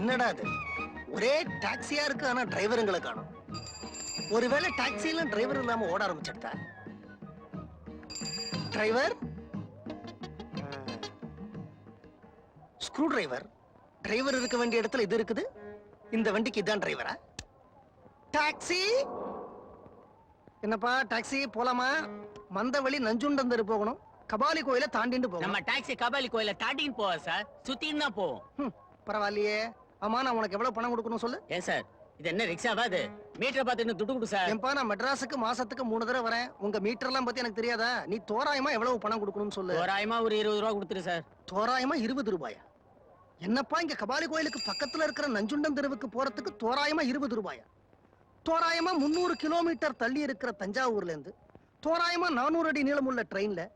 என்னடா அது ஒரே டாக்ஸியா இருக்கு ஆனா டிரைவருங்களை காணும். ஒருவேளை டாக்ஸில டிரைவர் இல்லாம ஓட ஆரம்பிச்சிட்டா டிரைவர்? Screw driver? டிரைவர் இருக்க வேண்டிய இடத்துல இது இருக்குது? இந்த வண்டிக்கு இதான் டிரைவரா? டாக்ஸி? என்னப்பா டாக்ஸி போலாமா? மந்தவழி நஞ்சுண்டந்தரு போகணும். கபாலி கோயில தாண்டிட்டு நம்ம போகணும் டாக்ஸி கபாலி கோயில தாட்டின்னு போவா சார். சுத்தின்னு தான் போவோம். பரவாயில்லையே. ஆமா நான் உனக்கு எவ்வளவு பணம் கொடுக்கணும் சொல்லு? ஏன் சார்? இது என்ன ரிக்ஷாவா அது மீட்டரை பார்த்து துட்டு கொடு சார். ஏன்பா நான் மெட்ராஸுக்கு மாசத்துக்கு மூணு தடவை வரேன். உங்க மீட்டர்லாம் பத்தி எனக்கு தெரியாதா? நீ தோராயமா எவ்வளவு பணம் கொடுக்கணும்னு சொல்லு. தோராயமா ஒரு இருபது ரூபா கொடுத்துரு சார். தோராயமா இருபது ரூபாயா? என்னப்பா இங்க கபாலி கோயிலுக்கு பக்கத்துல இருக்கிற நஞ்சுண்டம் தெருவுக்கு போறதுக்கு தோராயமா இருபது ரூபாயா? தோராயமா முந்நூறு கிலோமீட்டர் தள்ளி இருக்கிற தஞ்சாவூர்ல இருந்து தோராயமா நானூறு அடி நீளமுள்ள ட்ரெயின்ல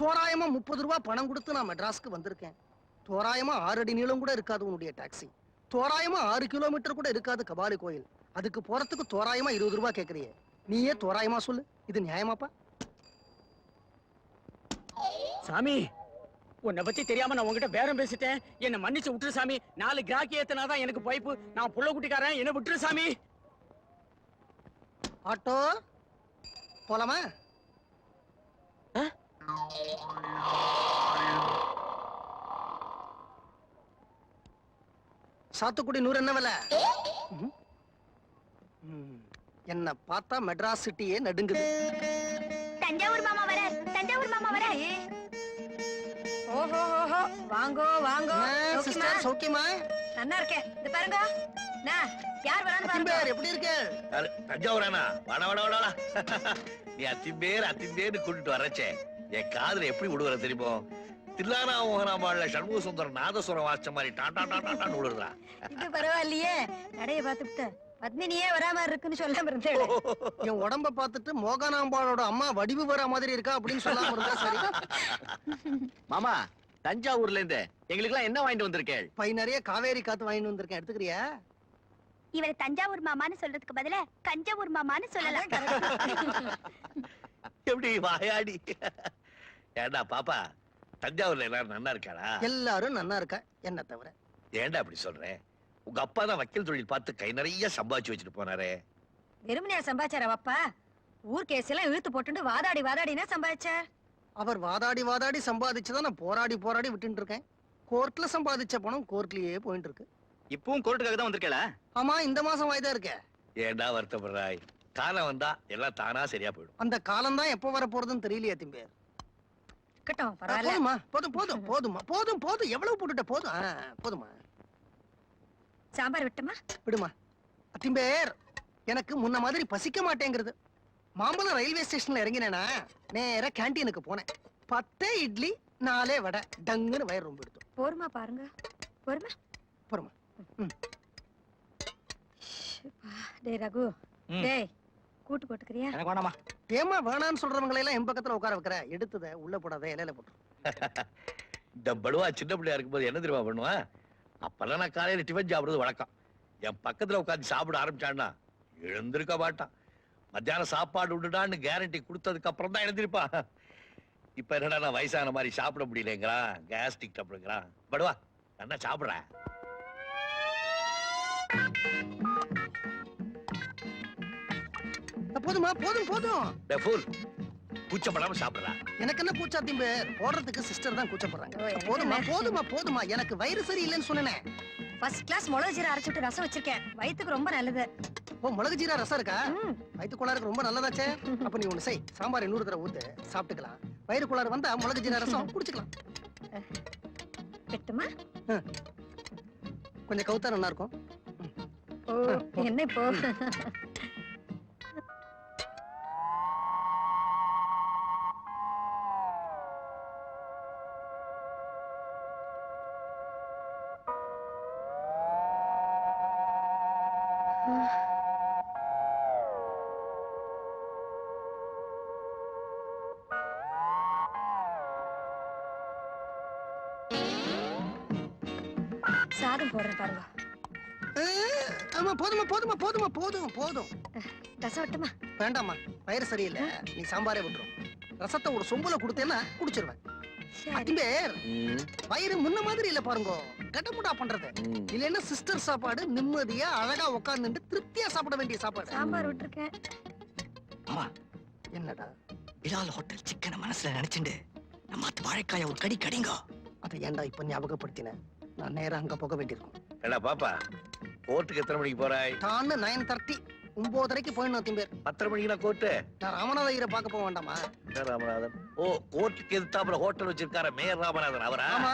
தோராயமா முப்பது ரூபாய் பணம் கொடுத்து நான் மெட்ராஸ்க்கு வந்திருக்கேன். தோராயமா ஆறு அடி நீளம் கூட இருக்காது உன்னுடைய டாக்ஸி. தோராயமா ஆறு கிலோமீட்டர் கூட இருக்காது கபாலி கோயில். அதுக்கு போறதுக்கு தோராயமா இருபது ரூபாய் கேக்குறியே. நீயே தோராயமா சொல்லு. இது நியாயமாப்பா? சாமி உன்னை பத்தி தெரியாம நான் உன்கிட்ட பேரம் பேசிட்டேன். என்ன மன்னிச்சு விட்டுரு சாமி. நாலு கிராக்கி ஏத்தனாதான் எனக்கு பைப்பு நான் புள்ள குட்டிக்காரன் என்ன விட்டுரு சாமி. ஆட்டோ போலாமா? சாத்துக்குடி நூறு என்ன விலை. என்ன பார்த்தா மெட்ராஸ் சிட்டியே நடுங்குது. தஞ்சாவூர் மாமா வர தஞ்சாவூர் மாமா வர. ஓஹோ ஓஹோ. வாங்கோ வாங்கோ? சிஸ்டர் சௌக்கியமா? நல்லா இருக்கேன். இது பாருங்க. நான் யார் வரான்னு பாருங்க. எப்படி இருக்கு? யாரு, தஞ்சாவூரானா வாட வாட வாடா வாடா. நீ அத்திம்பேர் அத்திம்பேர்னு கூட்டிட்டு வரச்சே. என் காதுல எப்படி விடுவற தெரியுமோ? தில்லானா மோகனாம்பாள்ல சண்முக சுந்தரம் நாதஸ்வரம் வாசிச்ச மாதிரி டாடா டாடா விடுறா இது பரவாயில்லையே. நடைய பார்த்துட்டு பத்மினியே வராம இருக்குன்னு சொல்லாம இருந்தேன் என் உடம்ப பார்த்துட்டு மோகனாம்பாளோட அம்மா வடிவு வர மாதிரி இருக்கா அப்படின்னு சொல்லாம இருந்தா சரி. மாமா தஞ்சாவூர்ல இருந்து எங்களுக்கு என்ன வாங்கிட்டு வந்திருக்கேள்? பை நிறைய காவேரி காத்து வாங்கிட்டு வந்திருக்கேன். எடுத்துக்கிறியா? இவரை தஞ்சாவூர் மாமான்னு சொல்றதுக்கு பதிலா கஞ்சாவூர் மாமான்னு சொல்லலாம் எப்படி வாயாடி? ஏண்டா பாப்பா தஞ்சாவூர்ல எல்லாரும் நல்லா இருக்காளா எல்லாரும் நன்னா இருக்கா? என்ன தவிர? ஏன்டா அப்படி சொல்றேன் உங்க அப்பா தான் வக்கீல் தொழில் பார்த்து கை நிறைய சம்பாதிச்சு வச்சுட்டு போனாரே. வெறுமனையா சம்பாதிச்சாரா அப்பா? ஊர் கேஸ் எல்லாம் இழுத்து போட்டுட்டு வாதாடி வாதாடினா சம்பாதிச்சார் அவர் வாதாடி வாதாடி சம்பாதிச்சுதான் நான் போராடி போராடி விட்டுட்டு இருக்கேன் கோர்ட்ல சம்பாதிச்ச பணம் கோர்ட்லயே போயிட்டு இருக்கு இப்பவும் கோர்ட்டுக்காக தான் வந்திருக்கல ஆமா இந்த மாசம் வாய்தா இருக்க. ஏன்டா வருத்தப்படுறாய்? காலம் வந்தா எல்லாம் தானா சரியா போயிடும். அந்த காலம் தான் எப்போ வர போறதுன்னு தெரியலையே திம்பேர். இருக்கட்டும் பரவாயில்ல. போதுமா போதும் போதும் போதுமா போதும். எவ்வளவு போட்டுட்ட போதும். ஆ, போதுமா சாம்பார் விட்டுமா? விடுமா. அத்திம்பேர் எனக்கு முன்ன மாதிரி பசிக்க மாட்டேங்கிறது. மாம்பழம் ரயில்வே ஸ்டேஷன்ல இறங்கினேனா நேரா கேண்டீனுக்கு போனேன். பத்தே இட்லி நாலே வடை. டங்குன்னு வயிறு ரொம்ப எடுத்தோம் போருமா பாருங்க. போருமா? போறமா டேய் ரகு. டேய் கூட்டு போட்டுக்கிறியா? எனக்கு வேணாமா ஏமா வேணான்னு சொல்றவங்களை எல்லாம் என் பக்கத்துல உட்கார வைக்கிற? எடுத்தத உள்ள போடாத இலையில போட்டு. இந்த படுவா சின்ன பிள்ளையா இருக்கும்போது என்ன தெரியுமா பண்ணுவான் அப்பெல்லாம் நான் காலையில டிஃபன் சாப்பிடுறது வழக்கம். என் பக்கத்துல உட்காந்து சாப்பிட ஆரம்பிச்சான்னா எழுந்திருக்க மாட்டான். மத்தியானம் சாப்பாடு விட்டுடான்னு கேரண்டி கொடுத்ததுக்கு அப்புறம் தான் எழுந்திருப்பான் இப்ப என்னடா நான் வயசான மாதிரி சாப்பிட முடியலங்கிறான் கேஸ்டிக் டப்ளுங்கிறான் படுவா என்ன சாப்பிடுறேன் போதுமா போதும் போதும். ஃபுல் கூச்சப்படாம சாப்பிடுறேன் எனக்கு என்ன கூச்சா திம்பேர் போடுறதுக்கு சிஸ்டர் தான் கூச்சப்படுறாங்க. போதுமா? போதுமா போதுமா. எனக்கு வயிறு சரியில்லைன்னு சொன்னேன். ஃபர்ஸ்ட் கிளாஸ் மிளகு ஜீரா அரைச்சிட்டு ரசம் வச்சிருக்கேன். வயித்துக்கு ரொம்ப நல்லது. ஓ மிளகு ஜீரா ரசம் இருக்கா? ம். வயிற்று கோளாறுக்கு ரொம்ப நல்லதாச்சே. அப்ப நீ ஒண்ணு செய். சாம்பார் இன்னொரு தடவை ஊத்து சாப்பிட்டுக்கலாம். வயிறு கோளாறு வந்தா மிளகு ஜீரா ரசம் குடிச்சுக்கலாம். வெட்டுமா? கொஞ்சம் கவுத்தா நல்லா இருக்கும். ஓ என்ன இப்போ? சாதம் போடுறேன் பாருங்க. ஆமா போதுமா போதுமா போதுமா போதும். போதும் ரசம் வெட்டுமா? வேண்டாம்மா வயிறு சரியில்லை. நீ சாம்பாரே விட்டுரும். ரசத்தை ஒரு சொம்புல கொடுத்தேன்னா குடிச்சிருவேன். வயிறு முன்ன மாதிரி இல்ல பாருங்க. கடமுடா பண்றது. இல்லைன்னா சிஸ்டர் சாப்பாடு நிம்மதியா அழகா உட்கார்ந்துட்டு திருப்தியா சாப்பிட வேண்டிய சாப்பாடு. சாம்பார் விட்டுருக்கேன். என்னடா? பிலால் ஹோட்டல் சிக்கனை மனசுல நினைச்சுண்டு நம்ம வாழைக்காய ஒரு கடி கடிங்க. அதை ஏன்டா இப்ப ஞாபகப்படுத்தின? நான் நேரா அங்க போக வேண்டியிருக்கும். ஏடா பாப்பா கோர்ட்டுக்கு எத்தனை மணிக்கு போறாய்? தான்னு நைன் தேர்ட்டி ஒன்பதரைக்கு போயிடணும் அத்திம்பேர் பத்தரை மணிக்கு நான் கோர்ட்டு? நான் ராமநாத ஐயரை பார்க்க போக வேண்டாமா? என்ன ராமநாதன்? ஓ கோர்ட்டுக்கு எதிர்த்தாப்புல ஹோட்டல் வச்சிருக்கார மேயர் ராமநாதன் அவரா? ஆமா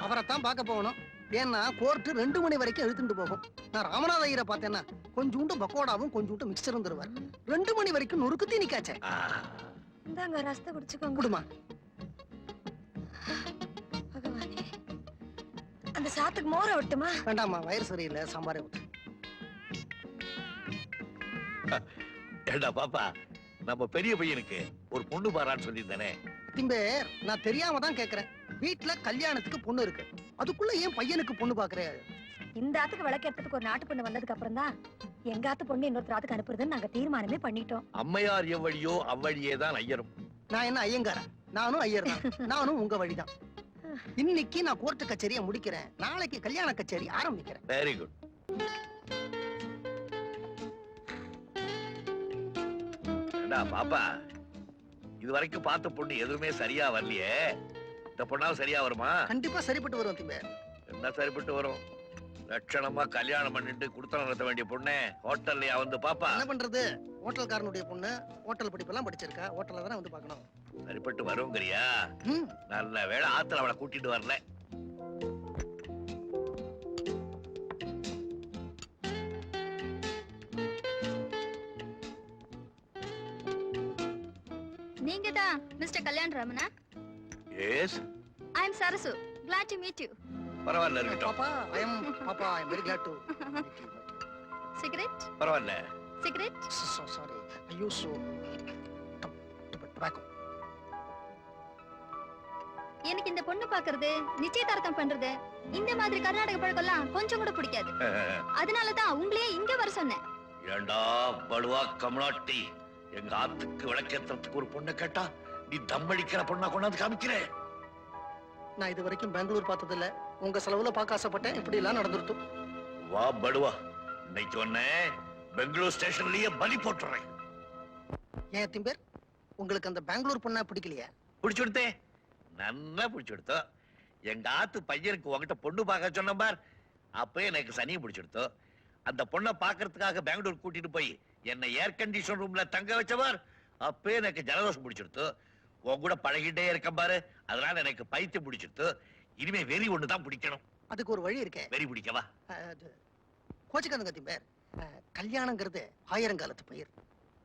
அவரைத்தான் பார்க்க போகணும். ஏன்னா கோர்ட்டு ரெண்டு மணி வரைக்கும் இழுத்துட்டு போகும். நான் ராமநாத ஐயரை பார்த்தேன்னா கொஞ்சூண்டு பக்கோடாவும் கொஞ்சூண்டு மிக்சரும் தருவார். ரெண்டு மணி வரைக்கும் நொறுக்கு தீனி காய்ச்ச ஆ, இந்தாங்க ரசத்தை குடிச்சுக்கோங்க. குடுமா. அந்த சாத்துக்கு மோர விட்டுமா? வேண்டாமா வயிறு சரியில்லை சாம்பாரே ஊத்து. ஏண்டா பாப்பா நம்ம பெரிய பையனுக்கு ஒரு பொண்ணு பாரான்னு சொல்லியிருந்தானே. திம்பேர் நான் தெரியாம தான் கேக்குறேன். வீட்ல கல்யாணத்துக்கு பொண்ணு இருக்கு. அதுக்குள்ள ஏன் பையனுக்கு பொண்ணு பாக்குறே? இந்த ஆத்துக்கு விளக்கேறதுக்கு ஒரு நாட்டு பொண்ணு வந்ததுக்கு அப்புறம் தான் எங்க ஆத்து பொண்ணு இன்னொருத்தர் ஆத்துக்கு அனுப்புறதுன்னு நாங்க தீர்மானமே பண்ணிட்டோம். அம்மையார் எவ்வழியோ அவ்வழியே தான் ஐயரும். நான் என்ன ஐயங்காரா நானும் ஐயர் தான் நானும் உங்க வழிதான். இன்னைக்கு நான் கோர்ட்டு கச்சேரியை முடிக்கிறேன். நாளைக்கு கல்யாண கச்சேரி ஆரம்பிக்கிறேன். வெரி குட் பாப்பா இது வரைக்கும் பார்த்த பொண்ணு எதுவுமே சரியா வரலையே. இந்த பொண்ணாவும் சரியா வருமா? கண்டிப்பா சரிப்பட்டு வரும் திம்பேர் என்ன சரிப்பட்டு வரும்? லட்சணமா கல்யாணம் பண்ணிட்டு குடுத்தனம் நடத்த வேண்டிய பொண்ணே ஹோட்டல்லையா வந்து பாப்பா? என்ன பண்றது? ஹோட்டல்காரனுடைய பொண்ணு ஹோட்டல் படிப்பெல்லாம் படிச்சிருக்கா. ஹோட்டல்ல தானே வந்து பார்க்கணும். சரிப்பட்டு வருங்கிறியா ம், நல்ல வேளை ஆத்துல அவளை கூட்டிட்டு வரல. நீங்க தான் மிஸ்டர் கல்யாண் ராமனா yes I am Sarasu glad to meet you பரவாயில்ல இருக்கட்டும். Pappa I am Pappa I am very glad to cigarette பரவாயில்ல. Cigarette sorry I use tobacco எனக்கு இந்த பொண்ணு பாக்குறது நிச்சயதார்த்தம் பண்றது இந்த மாதிரி கர்நாடக பழக்கம்லாம் கொஞ்சம் கூட பிடிக்காது. அதனால தான் உங்களையே இங்க வர சொன்னேன். ஏண்டா படுவா கமலாட்டி? எங்க ஆத்துக்கு விளக்கேத்துறதுக்கு ஒரு பொண்ணு கேட்டா நீ தம்மடிக்கிற பொண்ணா கொண்டாந்து காமிக்கிற. நான் இது வரைக்கும் பெங்களூர் பார்த்தது இல்ல உங்க செலவுல பார்க்க ஆசைப்பட்டேன். இப்படி எல்லாம் நடந்துருத்து வா படுவா இன்னைக்கு ஒண்ணு பெங்களூர் ஸ்டேஷன்லயே பலி போட்டுறேன். ஏன் திம்பேர் உங்களுக்கு அந்த பெங்களூர் பொண்ணா பிடிக்கலையா? பிடிச்சு கொடுத்தே. நல்லா பிடிச்சு கொடுத்தோம். எங்க ஆத்து பையனுக்கு உன்கிட்ட பொண்ணு பார்க்க சொன்ன பார். அப்பவே எனக்கு சனியை பிடிச்சு கொடுத்தோம். அந்த பொண்ணை பார்க்கறதுக்காக பெங்களூர் கூட்டிட்டு போய் என்னை ஏர் கண்டிஷன் ரூம்ல தங்க வச்சவார் அப்பவே எனக்கு ஜலதோஷம் பிடிச்சிருத்து உன் கூட பழகிட்டே இருக்க பாரு. அதனால எனக்கு பைத்தியம் பிடிச்சிருத்து இனிமே வெறி தான் பிடிக்கணும். அதுக்கு ஒரு வழி இருக்கே. வெறி பிடிக்கவா? கோச்சுக்காதுங்க திம்பேர். கல்யாணங்கிறது ஆயிரங்காலத்து பயிர்.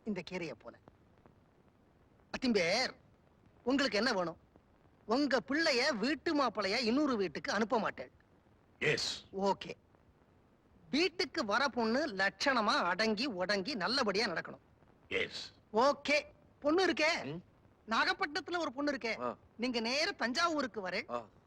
இந்த கீரையை போல. அத்திம்பேர் உங்களுக்கு என்ன வேணும்? உங்க பிள்ளைய வீட்டு மாப்பிளைய இன்னொரு வீட்டுக்கு அனுப்ப மாட்டேன். ஓகே. வீட்டுக்கு வர பொண்ணு லட்சணமா அடங்கி உடங்கி நல்லபடியா நடக்கணும். Yes okay. பொண்ணு இருக்கே. நாகப்பட்டினத்துல ஒரு பொண்ணு இருக்கே. நீங்க நேர தஞ்சாவூருக்கு வர.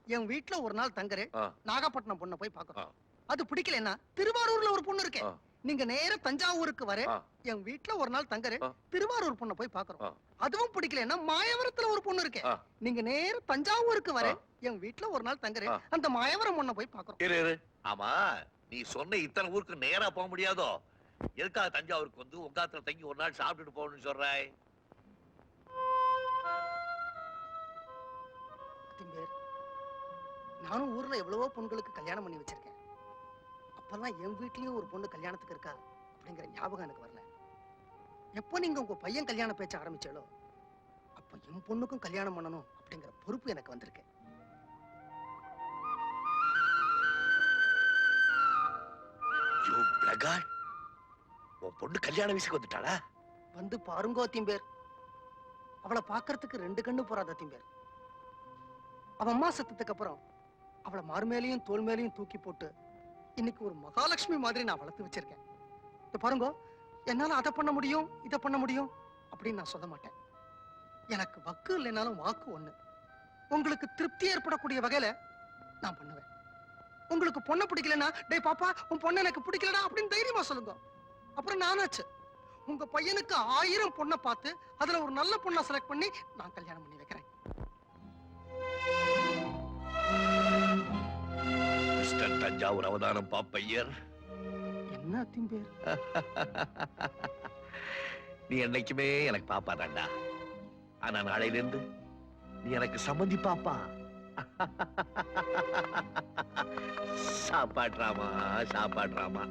என் வீட்ல ஒரு நாள் தங்குறே ஆ. நாகப்பட்டினம் பொண்ணை போய் பார்க்கணும். ஆ. அது பிடிக்கலன்னா திருவாரூர்ல ஒரு பொண்ணு இருக்கே. ஆ. நீங்க நேர தஞ்சாவூருக்கு வர ஆ. என் வீட்ல ஒரு நாள் தங்குறே ஆ. திருவாரூர் பொண்ணை போய் பார்க்கறோம் ஆ. அதுவும் பிடிக்கலன்னா மாயவரத்துல ஒரு பொண்ணு இருக்கே ஆ. நீங்க நேர தஞ்சாவூருக்கு வர ஆ. என் வீட்ல ஒரு நாள் தங்குறே ஆ. அந்த மாயவரம் பொண்ணை போய் இரு ஆமா நீ சொன்ன இத்தனை ஊருக்கு நேரா போக முடியாதோ எதுக்காக தஞ்சாவூருக்கு வந்து உங்காத்துல தங்கி ஒரு நாள் சாப்பிட்டுட்டு போகணும்னு சொல்றாய் நானும் ஊர்ல எவ்வளவோ பொண்களுக்கு கல்யாணம் பண்ணி வச்சிருக்கேன் அப்பெல்லாம் என் வீட்லயும் ஒரு பொண்ணு கல்யாணத்துக்கு இருக்கா அப்படிங்கிற ஞாபகம் எனக்கு வரல. எப்போ நீங்க உங்க பையன் கல்யாண பேச்ச ஆரம்பிச்சாலோ அப்ப என் பொண்ணுக்கும் கல்யாணம் பண்ணணும் அப்படிங்கிற பொறுப்பு எனக்கு வந்திருக்கு. உன் பொண்ணு கல்யாண வயசுக்கு வந்துட்டாளா? வந்து பாருங்கோ திம்பேர். அவளை பார்க்கறதுக்கு ரெண்டு கண்ணு போறாத திம்பேர். அவ அம்மா செத்ததுக்கு அப்புறம் அவளை மார்மேலையும் தோல் மேலையும் தூக்கி போட்டு இன்னைக்கு ஒரு மகாலட்சுமி மாதிரி நான் வளர்த்து வச்சிருக்கேன். இந்த பாருங்க என்னால அதை பண்ண முடியும் இதை பண்ண முடியும் அப்படின்னு நான் சொல்ல மாட்டேன். எனக்கு வக்கு இல்லைனாலும் வாக்கு ஒண்ணு. உங்களுக்கு திருப்தி ஏற்படக்கூடிய வகையில நான் பண்ணுவேன். உங்களுக்கு பொண்ணை பிடிக்கலன்னா டேய் பாப்பா உன் பொண்ணு எனக்கு பிடிக்கலடா அப்படின்னு தைரியமா சொல்லுங்க. அப்புறம் நானாச்சு. உங்க பையனுக்கு ஆயிரம் பொண்ணை பார்த்து அதுல ஒரு நல்ல பொண்ணை செலக்ட் பண்ணி நான் கல்யாணம் பண்ணி வைக்கிறேன். தஞ்சாவூர் அவதானம் பாப்பையர். என்ன அத்திம்பேர் நீ என்னைக்குமே எனக்கு பாப்பா தாண்டா. ஆனா நாளையில இருந்து நீ எனக்கு சம்மந்தி பாப்பா. சாப்பாட்றாமா சாப்பாட்றாமா